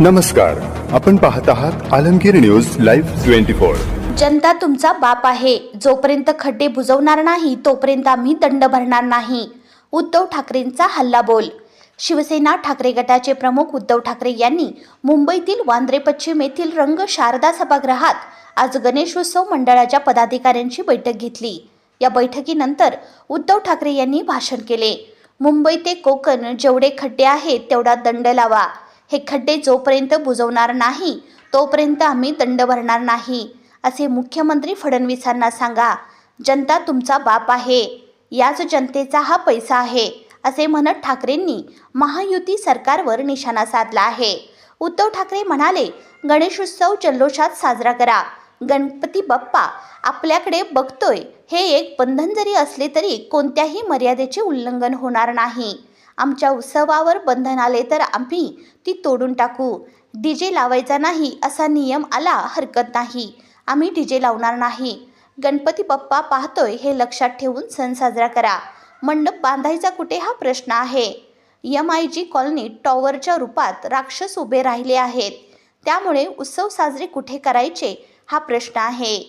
नमस्कार. आपण पाहत आहात Alamgir news live twenty four. जनता तुमचा बाप आहे. जोपर्यंत खड्डे बुजवणार नाही तोपर्यंत आम्ही दंड भरणार नाही. उद्धव ठाकरेंचा हल्ला बोल. शिवसेना ठाकरे गटाचे प्रमुख उद्धव ठाकरे यांनी मुंबईतील वांद्रे पश्चिम येथील रंग शारदा सभागृहात आज गणेशोत्सव मंडळाच्या पदाधिकाऱ्यांची बैठक घेतली. या बैठकीनंतर उद्धव ठाकरे यांनी भाषण केले. मुंबई ते कोकण जेवढे खड्डे आहेत तेवढा दंड लावा. हे खड्डे जोपर्यंत बुजवणार नाही तोपर्यंत आम्ही दंड भरणार नाही असे मुख्यमंत्री फडणवीसांना सांगा. जनता तुमचा बाप आहे. याच जनतेचा हा पैसा आहे असे म्हणत ठाकरेंनी महायुती सरकारवर निशाणा साधला आहे. उद्धव ठाकरे म्हणाले गणेशोत्सव जल्लोषात साजरा करा. गणपती बाप्पा आपल्याकडे बघतोय हे एक बंधन जरी असले तरी कोणत्याही मर्यादेचे उल्लंघन होणार नाही. आमच्या उत्सवावर बंधन आले तर आम्ही ती तोडून टाकू. डीजे लावायचा नाही असा नियम आला हरकत नाही. आम्ही डीजे लावणार नाही. गणपती बाप्पा पाहतोय हे लक्षात ठेवून सण साजरा करा. मंडप बांधायचा कुठे हा प्रश्न आहे? एम आय जी कॉलनीत टॉवरच्या रूपात राक्षस उभे राहिले आहेत. त्यामुळे उत्सव साजरे कुठे करायचे हा प्रश्न आहे.